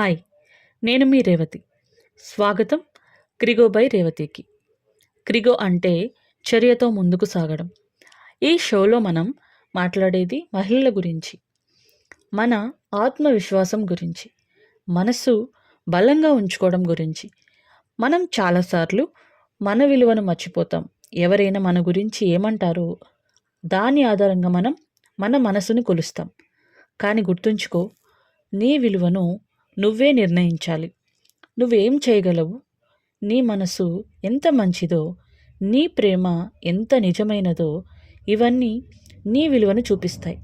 Hi నేను మీ రేవతి. స్వాగతం క్రిగో by రేవతికి. క్రిగో అంటే చర్యతో ముందుకు సాగడం. ఈ షోలో మనం మాట్లాడేది మహిళల గురించి మన ఆత్మవిశ్వాసం గురించి మనసు బలంగా ఉంచుకోవడం గురించి. మనం చాలాసార్లు మన విలువను మర్చిపోతాం. ఎవరైనా మన గురించి ఏమంటారో దాని ఆధారంగా మనం మన మనసును కొలుస్తాం. కానీ గుర్తుంచుకో నీ విలువను నువ్వే నిర్ణయించాలి. నువ్వేం చేయగలవు? నీ మనసు ఎంత మంచిదో నీ ప్రేమ ఎంత నిజమైనదో ఇవన్నీ నీ విలువను చూపిస్తాయి.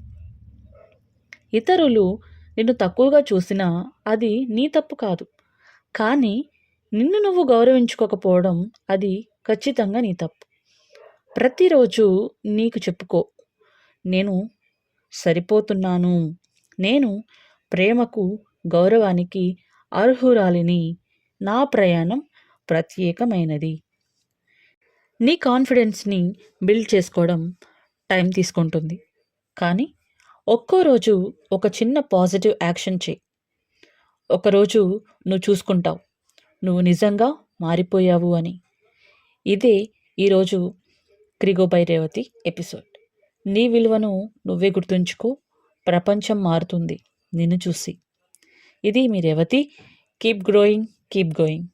ఇతరులు నిన్ను తక్కువగా చూసినా అది నీ తప్పు కాదు. కానీ నిన్ను నువ్వు గౌరవించుకోకపోవడం అది ఖచ్చితంగా నీ తప్పు. ప్రతిరోజు నీకు చెప్పుకో నేను సరిపోతున్నాను. నేను ప్రేమకు గౌరవానికి అర్హురాలిని నా ప్రయాణం ప్రత్యేకమైనది. నీ కాన్ఫిడెన్స్ని బిల్డ్ చేసుకోవడం టైం తీసుకుంటుంది. కానీ ఒక్కో రోజు ఒక చిన్న పాజిటివ్ యాక్షన్ చేయి. ఒకరోజు నువ్వు చూసుకుంటావు. నువ్వు నిజంగా మారిపోయావు అని. ఇదే ఈరోజు క్రిగోబై రేవతి ఎపిసోడ్. నీ విలువను నువ్వే గుర్తుంచుకో. ప్రపంచం మారుతుంది. నిన్ను చూసి. ఇది మీ Revathi. Keep growing keep going